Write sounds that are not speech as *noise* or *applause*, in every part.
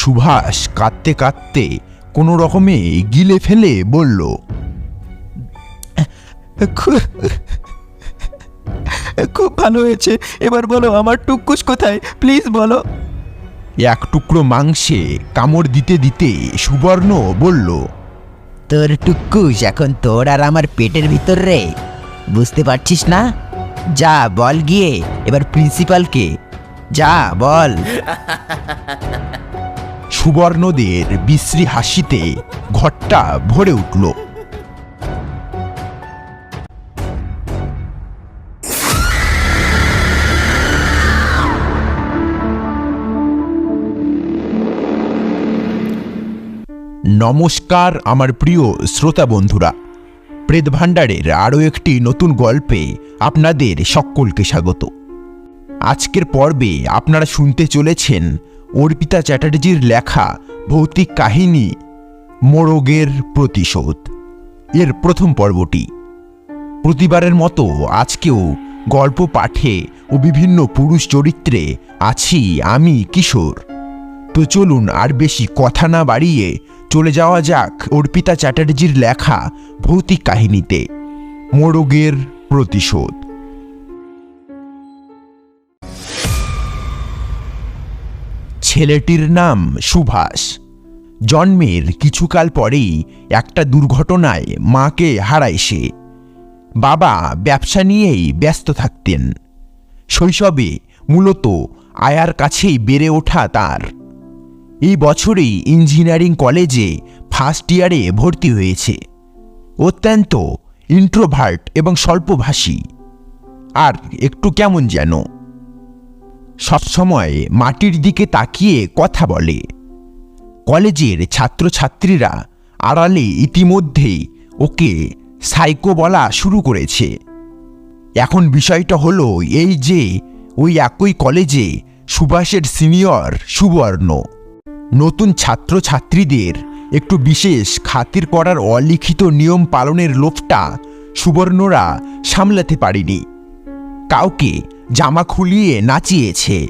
সুভাষ কাঁদতে কাঁদতে কোনো রকমে গিলে ফেলে বলল খুব ভালো হয়েছে। এবার বলো আমার টুকুস কোথায়? প্লিজ বলো। এক টুকরো মাংসে কামড় দিতে দিতে সুবর্ণ বলল তোর টুকুস এখন তোর আর আমার পেটের ভিতর রে। বুঝতে পারছিস না? যা বল গিয়ে এবার প্রিন্সিপালকে যা বল। *laughs* সুবর্ণদের বিশ্রী হাসিতে ঘরটা ভরে উঠল। নমস্কার আমার প্রিয় শ্রোতা বন্ধুরা। প্রেত ভাণ্ডারের আরও একটি নতুন গল্পে আপনাদের সকলকে স্বাগত। আজকের পর্বে আপনারা শুনতে চলেছেন অর্পিতা চ্যাটার্জির লেখা ভৌতিক কাহিনী, মোরগের প্রতিশোধ। এর প্রথম পর্বটি। প্রতিবারের মতো আজকেও গল্প পাঠে ও বিভিন্ন পুরুষ চরিত্রে আছি আমি কিশোর। তো চলুন আর বেশি কথা না বাড়িয়ে চলে যাওয়া যাক অর্পিতা চ্যাটার্জির লেখা ভৌতিক কাহিনীতে, মোরগের প্রতিশোধ। ছেলেটির নাম সুভাষ। জন্মের কিছুকাল পরেই একটা দুর্ঘটনায় মাকে হারায় সে। বাবা ব্যবসা নিয়েই ব্যস্ত থাকতেন। শৈশবে মূলত আয়ার কাছেই বেড়ে ওঠা তার। এই বছরেই ইঞ্জিনিয়ারিং কলেজে ফার্স্ট ইয়ারে ভর্তি হয়েছে। অত্যন্ত ইন্ট্রোভার্ট এবং স্বল্পভাষী। আর একটু কেমন যেন। সবসময় মাটির দিকে তাকিয়ে কথা বলে। কলেজের ছাত্রছাত্রীরা আড়ালে ইতিমধ্যেই ওকে সাইকো বলা শুরু করেছে। এখন বিষয়টা হলো এই যে ওই একই কলেজে সুভাষের সিনিয়র সুবর্ণ। নতুন ছাত্রছাত্রীদের একটু বিশেষ খাতির করার অলিখিত নিয়ম পালনের লোভটা সুবর্ণরা সামলাতে পারেনি। কাউকে জামা খুলিয়ে নাচিয়েছে।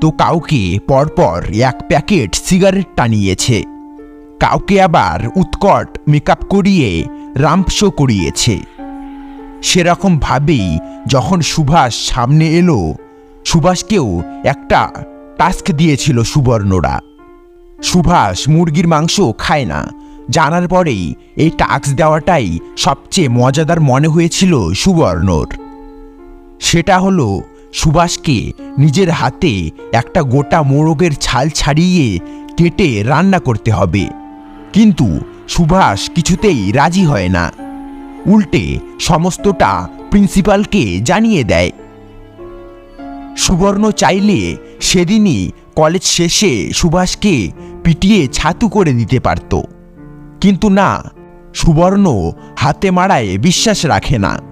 তো কাউকে পরপর এক প্যাকেট সিগারেট টানিয়েছে। কাউকে আবার উৎকট মেকআপ করিয়ে রাম্প শো করিয়েছে। সেরকমভাবেই যখন সুভাষ সামনে এলো, সুভাষকেও একটা টাস্ক দিয়েছিল সুবর্ণরা। সুভাষ মুরগির মাংস খায় না। জানার পরেই এই টাস্ক দেওয়াটাই সবচেয়ে মজাদার মনে হয়েছিল সুবর্ণর। সেটা হলো সুভাষকে নিজের হাতে একটা গোটা মোরগের ছাল ছাড়িয়ে কেটে রান্না করতে হবে। কিন্তু সুভাষ কিছুতেই রাজি হয় না। উল্টে সমস্তটা প্রিন্সিপালকে জানিয়ে দেয়। সুবর্ণ চাইলে সেদিনই কলেজ শেষে সুভাষকে পিটিয়ে ছাতু করে দিতে পারত। কিন্তু না, সুবর্ণ হাতে মারায় বিশ্বাস রাখে না।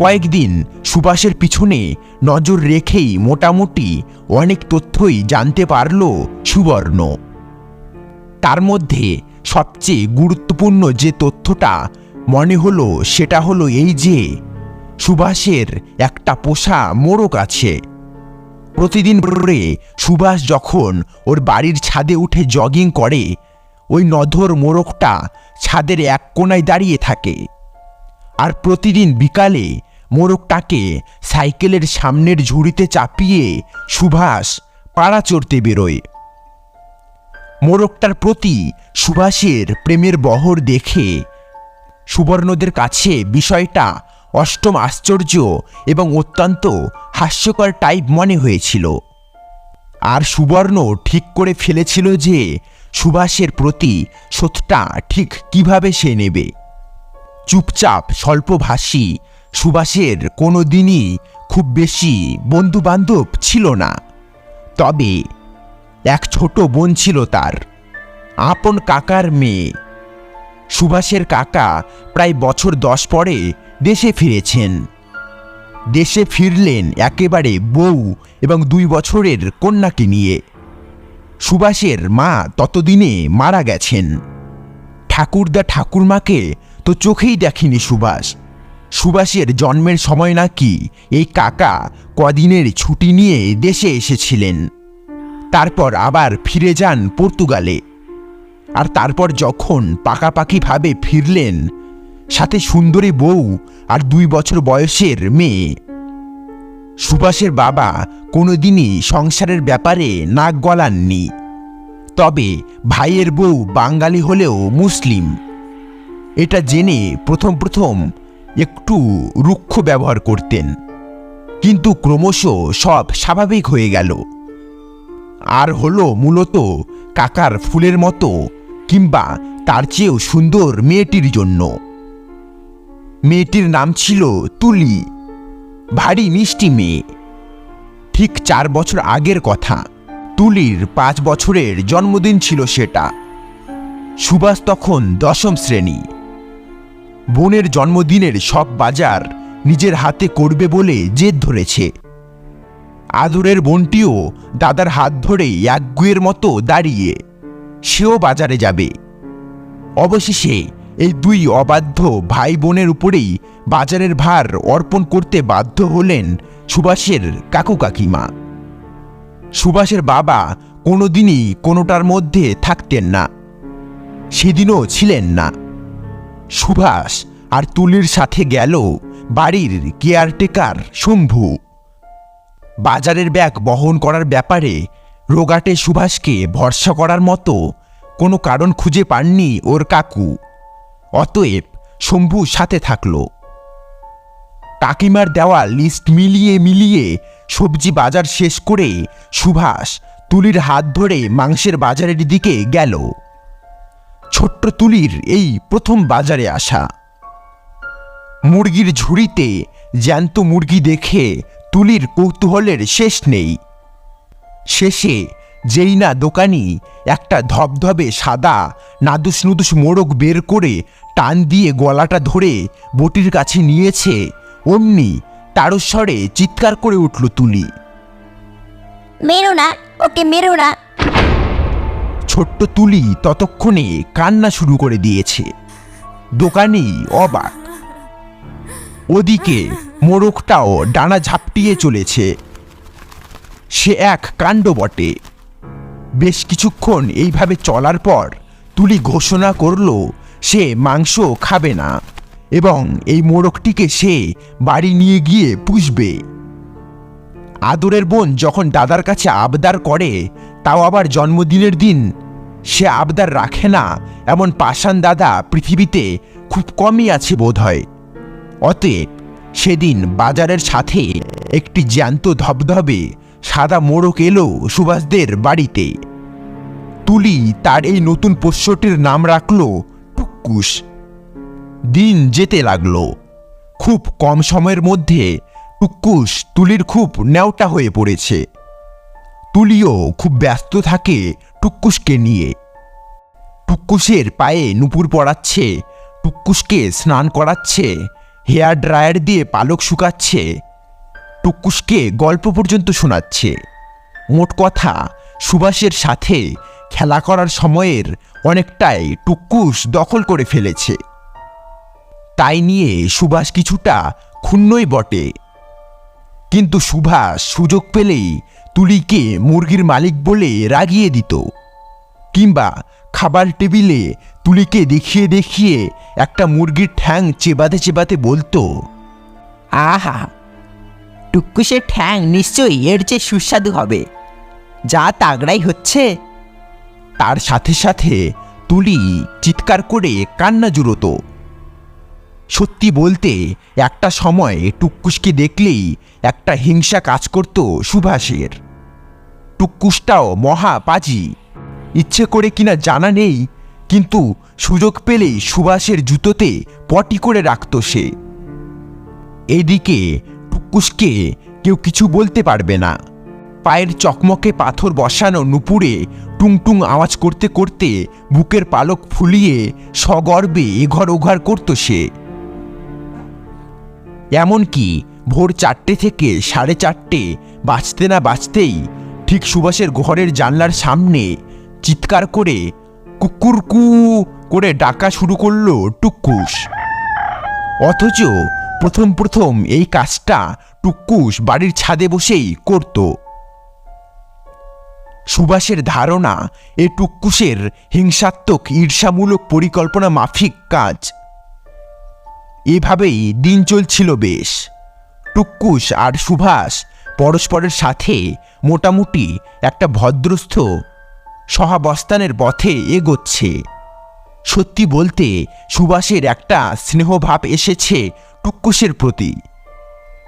কয়েকদিন সুভাষের পিছনে নজর রেখেই মোটামুটি অনেক তথ্যই জানতে পারল সুবর্ণ। তার মধ্যে সবচেয়ে গুরুত্বপূর্ণ যে তথ্যটা মনে হলো সেটা হলো এই যে সুভাষের একটা পোষা মোরগ আছে। প্রতিদিন ভোরে সুভাষ যখন ওর বাড়ির ছাদে উঠে জগিং করে, ওই নধর মোরগটা ছাদের এক কোনায় দাঁড়িয়ে থাকে। আর প্রতিদিন বিকালে মোরগটাকে সাইকেলের সামনের ঝুড়িতে চাপিয়ে সুভাষ পাড়া চড়তে বেরোয়। মোরগটার প্রতি সুভাষের প্রেমের বহর দেখে সুবর্ণদের কাছে বিষয়টা অষ্টম আশ্চর্য এবং অত্যন্ত হাস্যকর টাইপ মনে হয়েছিল। আর সুবর্ণ ঠিক করে ফেলেছিল যে সুভাষের প্রতি শোধটা ঠিক কীভাবে সে নেবে। চুপচাপ স্বল্পভাষী সুভাষের কোনো দিনই খুব বেশি বন্ধু বান্ধব ছিল না। তবে এক ছোট বোন ছিল তার, আপন কাকার মেয়ে। সুভাষের কাকা প্রায় বছর দশ পরে দেশে ফিরেছেন। দেশে ফিরলেন একেবারে বউ এবং দুই বছরের কন্যাকে নিয়ে। সুভাষের মা ততদিনে মারা গেছেন। ঠাকুরদা ঠাকুরমাকে তো চোখেই দেখেনি সুভাষ। সুভাষের জন্মের সময় নাকি এই কাকা কদিনের ছুটি নিয়ে দেশে এসেছিলেন। তারপর আবার ফিরে যান পর্তুগালে। আর তারপর যখন পাকাপাকিভাবে ফিরলেন, সাথে সুন্দরী বউ আর দুই বছর বয়সের মেয়ে। সুভাষের বাবা কোনোদিনই সংসারের ব্যাপারে নাক গলাননি। তবে ভাইয়ের বউ বাঙালি হলেও মুসলিম। এটা জেনে প্রথম প্রথম একটু রুক্ষ ব্যবহার করতেন। কিন্তু ক্রমশ সব স্বাভাবিক হয়ে গেল। আর হলো মূলত কাকার ফুলের মতো কিংবা তার চেয়েও সুন্দর মেয়েটির জন্য। মেয়েটির নাম ছিল তুলি। ভারী মিষ্টি মেয়ে। ঠিক চার বছর আগের কথা। তুলির পাঁচ বছরের জন্মদিন ছিল সেটা। সুভাষ তখন দশম শ্রেণি। বোনের জন্মদিনের সব বাজার নিজের হাতে করবে বলে জেদ ধরেছে। আদরের বোনটিও দাদার হাত ধরে একগুয়ের মতো দাঁড়িয়ে সেও বাজারে যাবে। অবশেষে এই দুই অবাধ্য ভাই বোনের উপরেই বাজারের ভার অর্পণ করতে বাধ্য হলেন সুভাষের কাকু কাকিমা। সুভাষের বাবা কোনোদিনই কোনোটার মধ্যে থাকতেন না। সেদিনও ছিলেন না। সুভাষ আর তুলির সাথে গেল বাড়ির কেয়ারটেকার শম্ভু। বাজারের ব্যাগ বহন করার ব্যাপারে রোগাটে সুভাষকে ভরসা করার মতো কোনো কারণ খুঁজে পাননি ওর কাকু। অতএব শম্ভু সাথে থাকল। কাকিমার দেওয়া লিস্ট মিলিয়ে মিলিয়ে সবজি বাজার শেষ করে সুভাষ তুলির হাত ধরে মাংসের বাজারের দিকে গেল। ছোট্ট তুলির এই প্রথম বাজারে আসা। মুরগির ঝুড়িতে জ্যান্ত মুরগি দেখে তুলির কৌতূহলের শেষ নেই। শেষে যেই না দোকানি একটা ধবধবে সাদা নাদুস নুদুস মোড়ক বের করে টান দিয়ে গলাটা ধরে বটির কাছে নিয়েছে, অমনি তারস্বরে চিৎকার করে উঠল তুলি। মেরো না, ওকে মেরো না। ছোট্ট তুলি ততক্ষণে কান্না শুরু করে দিয়েছে। দোকানি অবাক। ওদিকে মোরগটাও ডানা ঝাপটিয়ে চলেছে। সে এক কাণ্ড বটে। বেশ কিছুক্ষণ এইভাবে চলার পর তুলি ঘোষণা করল, সে মাংস খাবে না এবং এই মোরগটিকে সে বাড়ি নিয়ে গিয়ে পুষবে। আদরের বোন যখন দাদার কাছে আবদার করে তাও আবার জন্মদিনের দিন। সে আবদার রাখে না, এমন পাষাণ দাদা পৃথিবীতে খুব কমই আছে বোধ হয় অতএব সেদিন বাজারের সাথে একটি জ্যান্ত ধবধবে সাদা মোড়ক এলো সুভাষদের বাড়িতে। তুলি তার এই নতুন পোষ্যটির নাম রাখল টুক্কুস দিন যেতে লাগল। খুব কম সময়ের মধ্যে টুক্কুস তুলির খুব ন্যাওটা হয়ে পড়েছে। তুলিও খুব ব্যস্ত থাকে টুকুসকে নিয়ে। টুক্কুসের পায়ে নুপুর পড়াচ্ছে টুক্কুসকে স্নান করাচ্ছে, হেয়ার ড্রায়ার দিয়ে পালক শুকাচ্ছে টুক্কুসকে গল্প পর্যন্ত শোনাচ্ছে। মোট কথা, সুভাষের সাথে খেলা করার সময়ের অনেকটাই টুকুস দখল করে ফেলেছে। তাই নিয়ে সুভাষ কিছুটা ক্ষুণ্ণই বটে। কিন্তু সুভাষ সুযোগ পেলেই তুলিকে মুরগির মালিক বলে রাগিয়ে দিত, কিংবা খাবার টেবিলে তুলিকে দেখিয়ে দেখিয়ে একটা মুরগির ঠ্যাং চেবাতে চেবাতে বলতো, আহা টুকুসের ঠ্যাং নিশ্চয়ই এর চেয়ে সুস্বাদু হবে, যা তাগড়াই হচ্ছে? তার সাথে সাথে তুলি চিৎকার করে কান্না জুড়োতো। সত্যি বলতে, একটা সময় টুক্কুসকে দেখলেই একটা হিংসা কাজ করত সুভাষের। টুকুসটাও মহা পাজি। ইচ্ছে করে কিনা জানা নেই, কিন্তু সুযোগ পেলেই সুভাষের জুতোতে পটি করে রাখত সে। এদিকে টুকুসকে কেউ কিছু বলতে পারবে না। পায়ের চকমকে পাথর বসানো নুপুরে টুংটুং আওয়াজ করতে করতে বুকের পালক ফুলিয়ে সগর্বে এঘর ওঘর করত সে। এমনকি ভোর চারটে থেকে সাড়ে চারটে বাঁচতে না বাঁচতেই ঠিক সুভাষের ঘরের জানলার সামনে চিৎকার করে কুকুরকু করে ডাকা শুরু করল টুকুস অথচ প্রথম প্রথম এই কাজটা টুক্কুস বাড়ির ছাদে বসেই করত। সুভাষের ধারণা, এ টুক্কুসের হিংসাত্মক, ঈর্ষামূলক পরিকল্পনা মাফিক কাজ। এভাবেই দিন চলছিল বেশ। টুক্কুস আর সুভাষ পরস্পরের সাথে মোটামুটি একটা ভদ্রস্থ সহাবস্থানের পথে এগোচ্ছে। সত্যি বলতে সুভাষের একটা স্নেহভাব এসেছে টুক্কুসের প্রতি।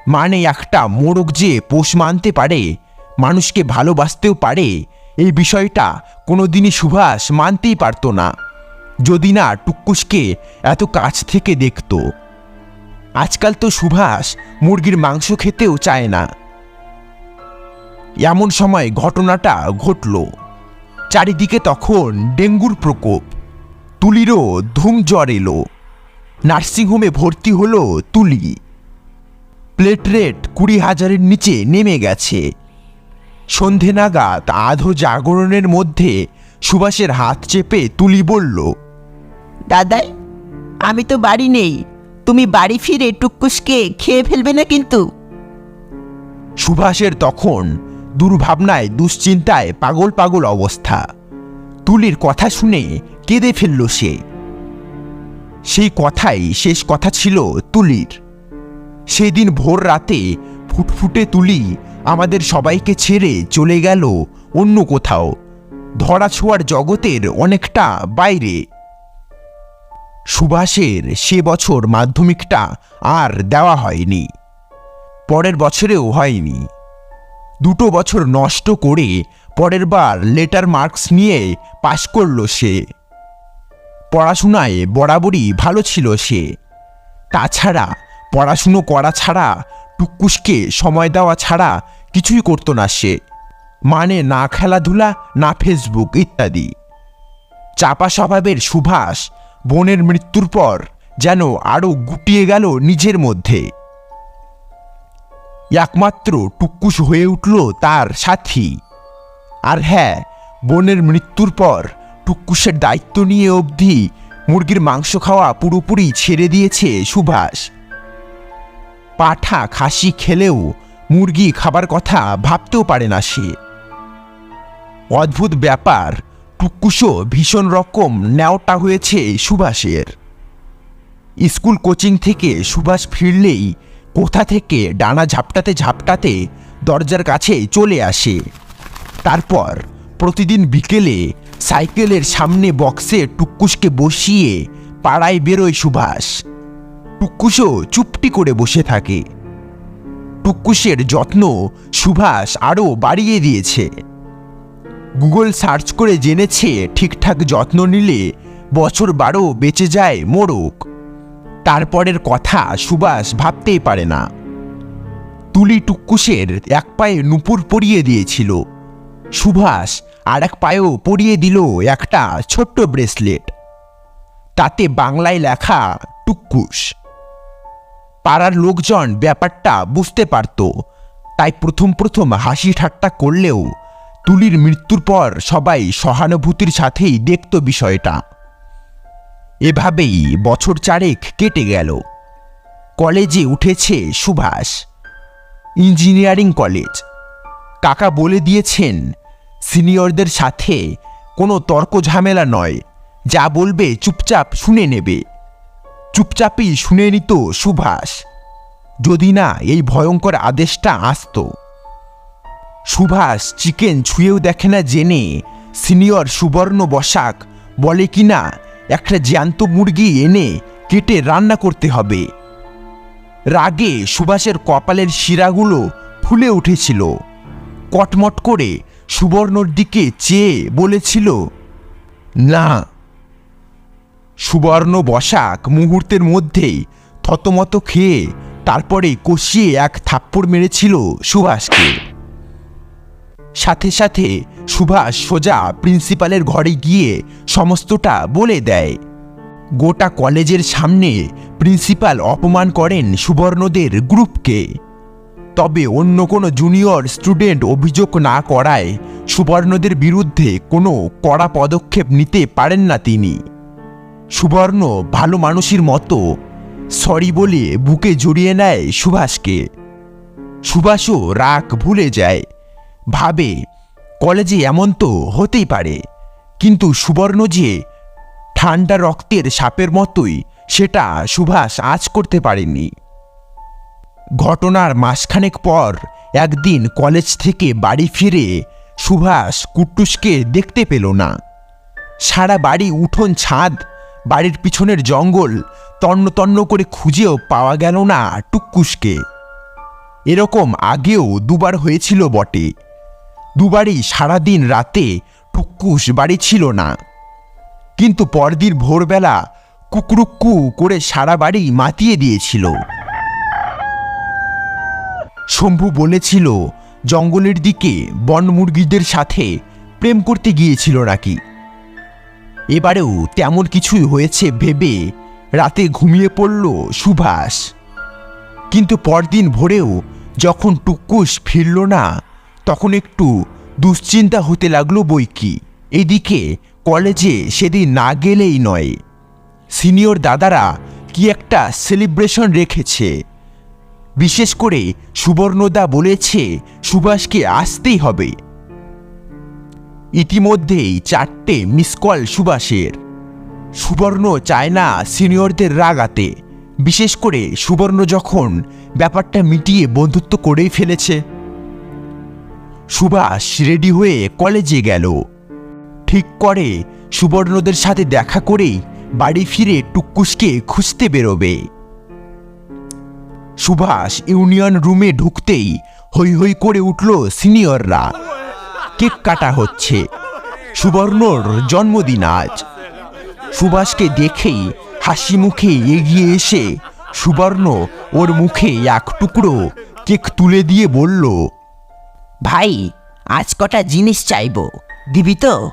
মানে একটা মোরগ যে পোষ মানতে পারে, মানুষকে ভালোবাসতেও পারে, এই বিষয়টা কোনোদিনই সুভাষ মানতেই পারতো না। যদি না টুক্কুসকে এত কাছ থেকে দেখতো। আজকাল তো সুভাষ মুরগির মাংস খেতেও চায় না। এমন সময় ঘটনাটা ঘটল। চারিদিকে তখন ডেঙ্গুর প্রকোপ, তুলিরও ধুম জ্বর এলো। নার্সিংহোমে ভর্তি হলো তুলি। প্লেট রেট কুড়ি হাজারের নিচে নেমে গেছে। সন্ধে নাগাদ আধো জাগরণের মধ্যে সুভাষের হাত চেপে তুলি বলল, দাদাই, আমি তো বাড়ি নেই। তুমি বাড়ি ফিরে টুকুসকে খেয়ে ফেলবে না কিন্তু? সুভাষের তখন দুর্ভাবনায়, দুশ্চিন্তায় পাগল পাগল অবস্থা। তুলির কথা শুনে কেঁদে ফেলল সে। সেই কথাই শেষ কথা ছিল তুলির। সেদিন ভোর রাতে ফুটফুটে তুলি আমাদের সবাইকে ছেড়ে চলে গেল অন্য কোথাও। ধরা ছোঁয়ার জগতের অনেকটা বাইরে। সুভাষের সে বছর মাধ্যমিকটা আর দেওয়া হয়নি। পরের বছরেও হয়নি। দুটো বছর নষ্ট করে পরের বার লেটার মার্কস নিয়ে পাশ করল সে। পড়াশোনায় বরাবরই ভালো ছিল সে। তাছাড়া পড়াশুনো করা ছাড়া, টুকুসকে সময় দেওয়া ছাড়া কিছুই করতো না সে। মানে না খেলাধুলা, না ফেসবুক ইত্যাদি। চাপা স্বভাবের সুভাষ বোনের মৃত্যুর পর যেন আরও গুটিয়ে গেল নিজের মধ্যে। একমাত্র টুকুস হয়ে উঠল তার সাথী। আর হ্যাঁ বোনের মৃত্যুর পর টুকুসের দায়িত্ব নিয়ে অবধি মুরগির মাংস খাওয়া পুরোপুরি ছেড়ে দিয়েছে সুভাষ। পাঠা খাসি খেলেও মুরগি খাবার কথা ভাবতেও পারে না সে। অদ্ভুত ব্যাপার টুকুসও ভীষণ রকম ন্যাওটা হয়েছে সুভাষের। স্কুল কোচিং থেকে সুভাষ ফিরলেই কোথা থেকে ডানা ঝাপটাতে ঝাপটাতে দরজার কাছে চলে আসে। তারপর প্রতিদিন বিকেলে সাইকেলের সামনে বক্সে টুকুসকে বসিয়ে পাড়ায় বেরোয় সুভাষ। টুকুসও চুপটি করে বসে থাকে। টুকুসের যত্ন সুভাষ আরও বাড়িয়ে দিয়েছে। গুগল সার্চ করে জেনেছে, ঠিকঠাক যত্ন নিলে বছর বারো বেঁচে যায় মোড়ক। তারপরের কথা সুভাষ ভাবতেই পারে না। তুলি টুকুসের এক পায়ে নুপুর পরিয়ে দিয়েছিল। সুভাষ আর এক পায়েও পরিয়ে দিল একটা ছোট্ট ব্রেসলেট। তাতে বাংলায় লেখা টুকুস পাড়ার লোকজন ব্যাপারটা বুঝতে পারত, তাই প্রথম প্রথম হাসি ঠাট্টা করলেও তুলির মৃত্যুর পর সবাই সহানুভূতির সাথেই দেখত বিষয়টা। এভাবেই বছর চারেক কেটে গেল। কলেজে উঠেছে সুভাষ। Engineering college. কাকা বলে দিয়েছেন, সিনিয়রদের সাথে কোনো তর্ক ঝামেলা নয়, যা বলবে চুপচাপ শুনে নেবে। চুপচাপই শুনে নিত সুভাষ। যদি না এই ভয়ঙ্কর আদেশটা আসতো। সুভাষ চিকেন ছুঁয়েও দেখে না জেনে সিনিয়র সুবর্ণ বসাক বলে কি না, একটা জ্যান্ত মুরগি এনে কেটে রান্না করতে হবে। রাগে সুভাষের কপালের শিরাগুলো ফুলে উঠেছিল। কটমট করে সুবর্ণর দিকে চেয়ে বলেছিল, না। সুবর্ণ বসাক মুহূর্তের মধ্যেই থতমত খেয়ে তারপরে কষিয়ে এক থাপ্পড় মেরেছিল সুভাষকে। সাথে সাথে সুভাষ সোজা প্রিন্সিপালের ঘরে গিয়ে সমস্তটা বলে দেয়। গোটা কলেজের সামনে প্রিন্সিপাল অপমান করেন সুবর্ণদের গ্রুপকে। তবে অন্য কোনো জুনিয়র স্টুডেন্ট অভিযোগ না করায় সুবর্ণদের বিরুদ্ধে কোনো কড়া পদক্ষেপ নিতে পারেন না তিনি। সুবর্ণ ভালো মানুষের মতো সরি বলে বুকে জড়িয়ে নেয় সুভাষকে। সুভাষও রাগ ভুলে যায়। ভাবে, কলেজে এমন তো হতেই পারে। কিন্তু সুবর্ণ যে ঠান্ডা রক্তের সাপের মতোই, সেটা সুভাষ আজ করতে পারেনি। ঘটনার মাসখানেক পর একদিন কলেজ থেকে বাড়ি ফিরে সুভাষ কুট্টুসকে দেখতে পেল না। সারা বাড়ি উঠোন ছাদ, বাড়ির পিছনের জঙ্গল তন্ন তন্ন করে খুঁজেও পাওয়া গেল না টুক্কুসকে। এরকম আগেও দুবার হয়েছিল বটে। দুবারই সারাদিন রাতে টুক্কুস বাড়ি ছিল না। কিন্তু পরদিন ভোরবেলা কুকরুক্কু করে সারা বাড়ি মাতিয়ে দিয়েছিল। শম্ভু বলেছিল, জঙ্গলের দিকে বন মুরগিদের সাথে প্রেম করতে গিয়েছিল নাকি? এবারেও তেমন কিছুই হয়েছে ভেবে রাতে ঘুমিয়ে পড়ল সুভাষ। কিন্তু পরদিন ভোরেও যখন টুকুস ফিরল না তখন একটু দুশ্চিন্তা হতে লাগল বই কি এদিকে কলেজে সেদিন না গেলেই নয়। সিনিয়র দাদারা কি একটা সেলিব্রেশন রেখেছে। বিশেষ করে সুবর্ণদা বলেছে সুভাষকে আসতেই হবে। ইতিমধ্যেই চারটে মিস কল সুভাষের। সুবর্ণ চায় না সিনিয়রদের রাগাতে। বিশেষ করে সুবর্ণ যখন ব্যাপারটা মিটিয়ে বন্ধুত্ব করেই ফেলেছে। সুভাষ রেডি হয়ে কলেজে গেল। ঠিক করে সুবর্ণদের সাথে দেখা করেই বাড়ি ফিরে টুকুসকে খুঁজতে বেরোবে। সুভাষ ইউনিয়ন রুমে ঢুকতেই হই হই করে উঠল সিনিয়ররা। কেক কাটা হচ্ছে। সুবর্ণর জন্মদিন আজ। সুভাষকে দেখেই হাসি মুখে এগিয়ে এসে সুবর্ণ ওর মুখে এক টুকরো কেক তুলে দিয়ে বলল ভাই আজ কটা জিনিস চাইব। দিবি তো?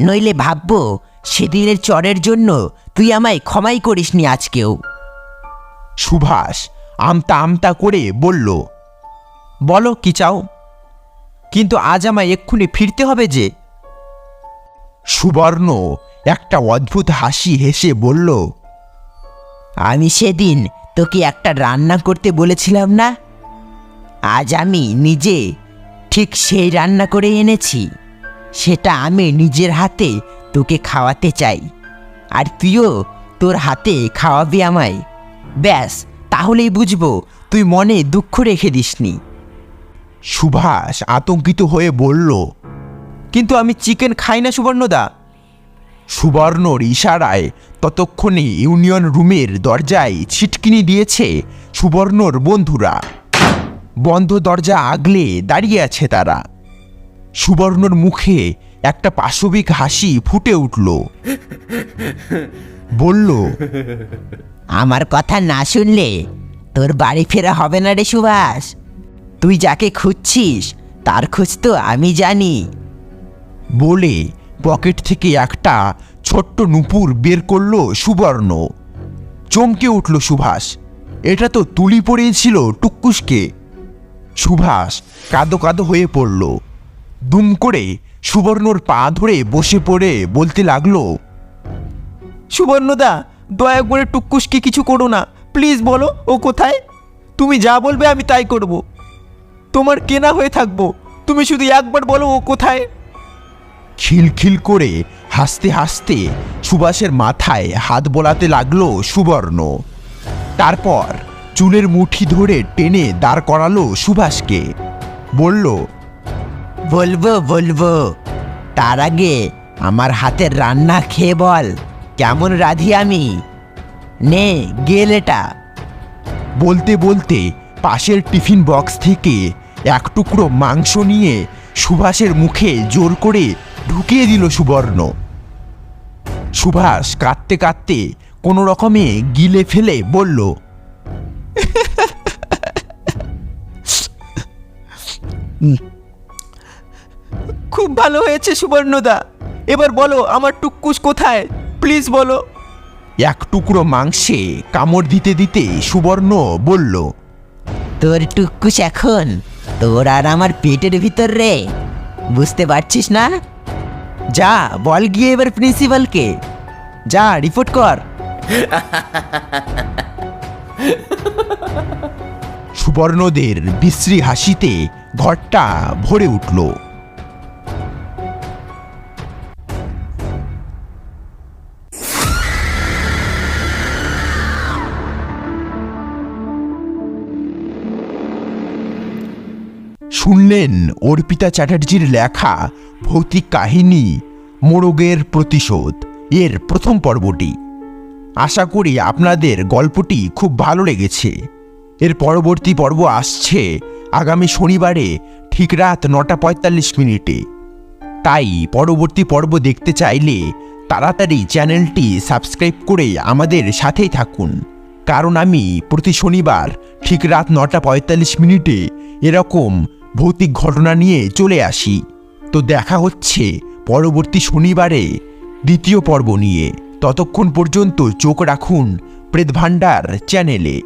নইলে ভাববো সেদিনের চরের জন্য তুই আমায় ক্ষমাই করিসনি আজকেও। সুভাষ আমতা আমতা করে বলল বলো কি চাও? কিন্তু আজ আমায় এক্ষুনি ফিরতে হবে যে? সুবর্ণ একটা অদ্ভুত হাসি হেসে বলল আমি সেদিন তোকে একটা রান্না করতে বলেছিলাম না? আজ আমি নিজে ঠিক সেই রান্না করে এনেছি। সেটা আমি নিজের হাতে তোকে খাওয়াতে চাই। আর তুইও তোর হাতে খাওয়াবি আমায়। ব্যাস তাহলেই বুঝব তুই মনে দুঃখ রেখে দিসনি। সুভাষ আতঙ্কিত হয়ে বলল কিন্তু আমি চিকেন খাই না সুবর্ণদা। সুবর্ণর ইশারায় ততক্ষণে ইউনিয়ন রুমের দরজায় ছিটকিনি দিয়েছে সুবর্ণর বন্ধুরা। বন্ধ দরজা আগলে দাঁড়িয়ে আছে তারা। সুবর্ণর মুখে একটা পাশবিক হাসি ফুটে উঠল। বলল আমার কথা না শুনলে তোর বাড়ি ফেরা হবে না রে সুভাষ। তুই যাকে খুঁজছিস তার খোঁজ তো আমি জানি। বলে পকেট থেকে একটা ছোট্ট নুপুর বের করল সুবর্ণ। চমকে উঠল সুভাষ। এটা তো তুলি পড়িয়েছিল টুক্কুসকে সুভাষ কাদো কাদো হয়ে পড়ল। দুম করে সুবর্ণর পা ধরে বসে পড়ে বলতে লাগল, সুবর্ণদা, দয়া করে টুকুসকে কিছু করো না। প্লিজ বলো, ও কোথায়? তুমি যা বলবে আমি তাই করব। তোমার কেনা হয়ে থাকব। তুমি শুধু একবার বলো ও কোথায়? খিলখিল করে হাসতে হাসতে সুভাষের মাথায় হাত বোলাতে লাগল সুবর্ণ। তারপর চুলের মুঠি ধরে টেনে দাঁড় করালো সুভাষকে। বলল বলব বলব। তার আগে আমার হাতের রান্না খেয়ে বল কেমন রাধি আমি? নে গেল এটা। বলতে বলতে পাশের টিফিন বক্স থেকে এক টুকরো মাংস নিয়ে সুভাষের মুখে জোর করে ঢুকিয়ে দিল সুবর্ণ। সুভাষ কাঁদতে কাঁদতে কোনো রকমে গিলে ফেলে বলল খুব ভালো হয়েছে সুবর্ণদা। এবার বলো আমার টুকুস কোথায়? প্লিজ বলো। এক টুকরো মাংসে কামড় দিতে দিতে সুবর্ণ বলল তোর টুকুস এখন? তোর আর আমার পেটের ভিতর রে। বুঝতে পারছিস না? যা বল গিয়ে এবার প্রিন্সিপালকে। যা রিপোর্ট কর। *laughs* সুবর্ণদের বিশ্রী হাসিতে ঘরটা ভরে উঠল। শুনলেন অর্পিতা চ্যাটার্জির লেখা ভৌতিক কাহিনী, মোরগের প্রতিশোধ, এর প্রথম পর্বটি। আশা করি আপনাদের গল্পটি খুব ভালো লেগেছে। এর পরবর্তী পর্ব আসছে আগামী শনিবারে ঠিক রাত নটা পঁয়তাল্লিশ মিনিটে। তাই পরবর্তী পর্ব দেখতে চাইলে তাড়াতাড়ি চ্যানেলটি সাবস্ক্রাইব করে আমাদের সাথেই থাকুন। কারণ আমি প্রতি শনিবার ঠিক রাত নটা পঁয়তাল্লিশ মিনিটে এরকম ভৌতিক ঘটনা নিয়ে চলে আসি। তো দেখা হচ্ছে পরবর্তী শনিবারে দ্বিতীয় পর্ব নিয়ে। ততক্ষণ পর্যন্ত চোখ রাখুন প্রেত ভাণ্ডার চ্যানেলে।